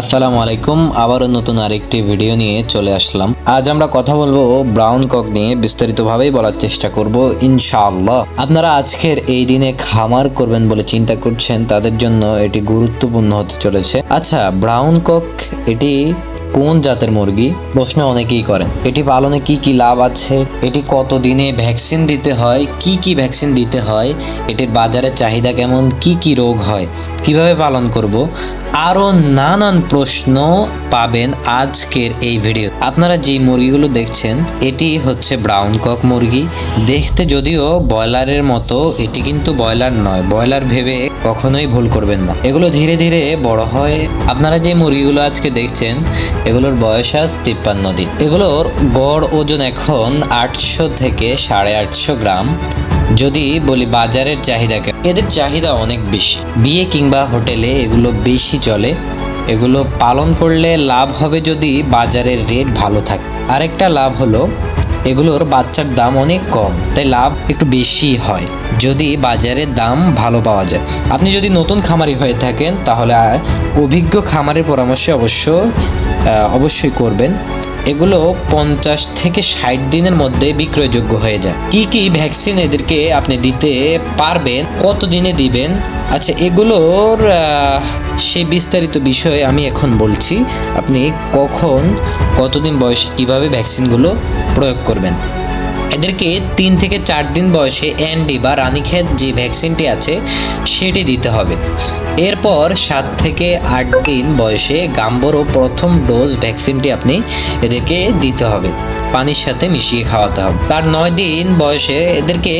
আসসালামু আলাইকুম। আবারও নতুন আরেকটি ভিডিও নিয়ে চলে আসলাম। আজ আমরা কথা বলব ব্রাউন কক নিয়ে, বিস্তারিতভাবেই বলার চেষ্টা করব, ইনশাআল্লাহ। আপনারা আজকের এই দিনে খামার করবেন বলে চিন্তা করছেন, তাদের জন্য এটি গুরুত্বপূর্ণ হতে চলেছে। আচ্ছা ব্রাউন কক এটি কোন জাতের মুরগি? প্রশ্ন অনেকেই করেন এটি পালনে কি কি লাভ আছে? এটি কত দিনে ভ্যাকসিন দিতে হয়? কি কি ভ্যাকসিন দিতে হয়? এটির বাজারের চাহিদা কেমন? কি কি রোগ হয়? কীভাবে পালন করব? আরও নানান প্রশ্ন পাবেন আজকের এই ভিডিও। আপনারা যে মুরগিগুলো দেখছেন, এটি হচ্ছে ব্রাউন কক মুরগি। দেখতে যদিও ব্রয়লারের মতো, এটি কিন্তু ব্রয়লার নয়। ব্রয়লার ভেবে কখনোই ভুল করবেন না। এগুলো ধীরে ধীরে বড় হয়। আপনারা যে মুরগিগুলো আজকে দেখছেন এগুলোর বয়স আজ তিপ্পান্ন দিন। এগুলোর গড় ওজন এখন আটশো থেকে সাড়ে আটশো গ্রাম। যদি বলি বাজারের চাহিদাকে? এদের চাহিদা অনেক বেশি। বিয়ে কিংবা হোটেলে এগুলো বেশি চলে। এগুলো পালন করলে লাভ হবে যদি বাজারের রেট ভালো থাকে। আরেকটা লাভ হলো এগুলোর বাচ্চার দাম অনেক কম, তাই লাভ একটু বেশি হয়। যদি বাজারের দাম ভালো পাওয়া যায়। আপনি যদি নতুন খামারি হয়ে থাকেন, তাহলে অভিজ্ঞ খামারের পরামর্শে অবশ্য অবশ্যই করবেন। এগুলো পঞ্চাশ থেকে ষাট দিনের মধ্যে বিক্রয়যোগ্য হয়ে যায়। কি কি ভ্যাকসিন এদেরকে আপনি দিতে পারবেন, কত দিনে দিবেন? আচ্ছা এগুলোর সে বিস্তারিত বিষয়ে আমি এখন বলছি, আপনি কখন, কতদিন বয়সে কীভাবে ভ্যাকসিনগুলো প্রয়োগ করবেন। এদেরকে তিন থেকে চার দিন বয়সে অ্যান্ডি বা রানীক্ষেত যে ভ্যাকসিনটি আছে, সেটি দিতে হবে। এরপর সাত থেকে আট দিন বয়সে গাম্বরো প্রথম ডোজ ভ্যাকসিনটি আপনি এদেরকে দিতে হবে। পানির সাথে মিশিয়ে খাওয়াতে হবে। তার নয় দিন বয়সে এদেরকে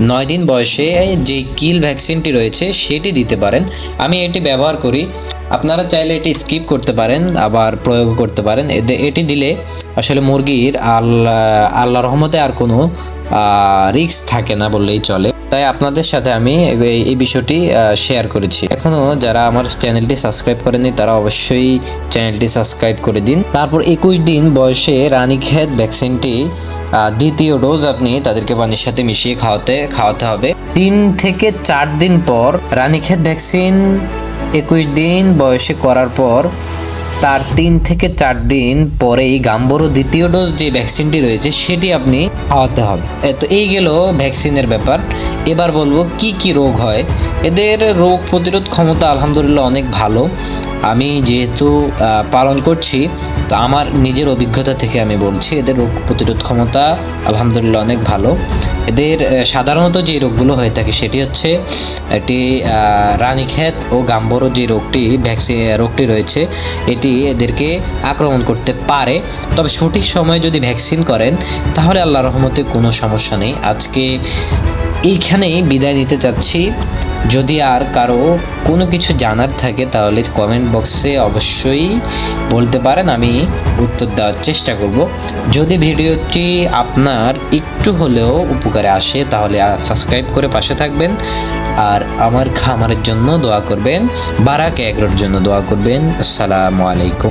নয় দিন বয়সে যে কিল ভ্যাকসিনটি রয়েছে, সেটি দিতে পারেন। আমি এটি ব্যবহার করি। আপনারা চাইলে এটি স্কিপ করতে পারেন, আবার প্রয়োগ করতে পারেন। এটি দিলে আসলে মুরগির আল্লাহ আল্লাহ রহমতে আর কোনো রিস্ক থাকে না বললেই চলে। তাই আপনাদের সাথে আমি এই- বিষয়টি শেয়ার করেছি। এখনও যারা আমার চ্যানেলটি সাবস্ক্রাইব করেনি তারা অবশ্যই চ্যানেলটি সাবস্ক্রাইব করে দিন। তারপর একুশ দিন বয়সে রানীক্ষেত ভ্যাকসিনটি দ্বিতীয় ডোজ আপনি তাদেরকে পানির সাথে মিশিয়ে খাওয়াতে খাওয়াতে হবে। তিন থেকে চার দিন পর রানীক্ষেত ভ্যাকসিন একুশ দিন বয়সে করার পর তার তিন থেকে চার দিন পরেই গাম্বরো দ্বিতীয় ডোজ যে ভ্যাকসিনটি রয়েছে, সেটি আপনি খাওয়াতে হবে। তো এই গেল ভ্যাকসিনের ব্যাপার। এবার বলব কি কি রোগ হয়। এদের রোগ প্রতিরোধ ক্ষমতা আলহামদুলিল্লাহ অনেক ভালো। আমি যেহেতু পালন করছি, তো আমার নিজের অভিজ্ঞতা থেকে আমি বলছি, এদের রোগ প্রতিরোধ ক্ষমতা আলহামদুলিল্লাহ অনেক ভালো। এদের সাধারণত যে রোগগুলো হয়ে থাকে সেটি হচ্ছে আহ, রানীক্ষেত ও গাম্বরো যে রোগটি ভ্যাকসিন রোগটি রয়েছে এটি এদেরকে আক্রমণ করতে পারে। তবে সঠিক সময়ে যদি ভ্যাকসিন করেন তাহলে আল্লাহ রহমতে কোনো সমস্যা নেই। আজকে এইখানেই বিদায় নিতে চাচ্ছি। যদি আর কারও কোনো কিছু জানার থাকে তাহলে কমেন্ট বক্সে অবশ্যই বলতে পারেন আমি উত্তর দেওয়ার চেষ্টা করব। যদি ভিডিওটি আপনার একটু হলেও উপকারে আসে, তাহলে সাবস্ক্রাইব করে পাশে থাকবেন। আর আমার খামারের জন্য দোয়া করবেন। বারাক এগ্রোর জন্য দোয়া করবেন। আসসালামু আলাইকুম।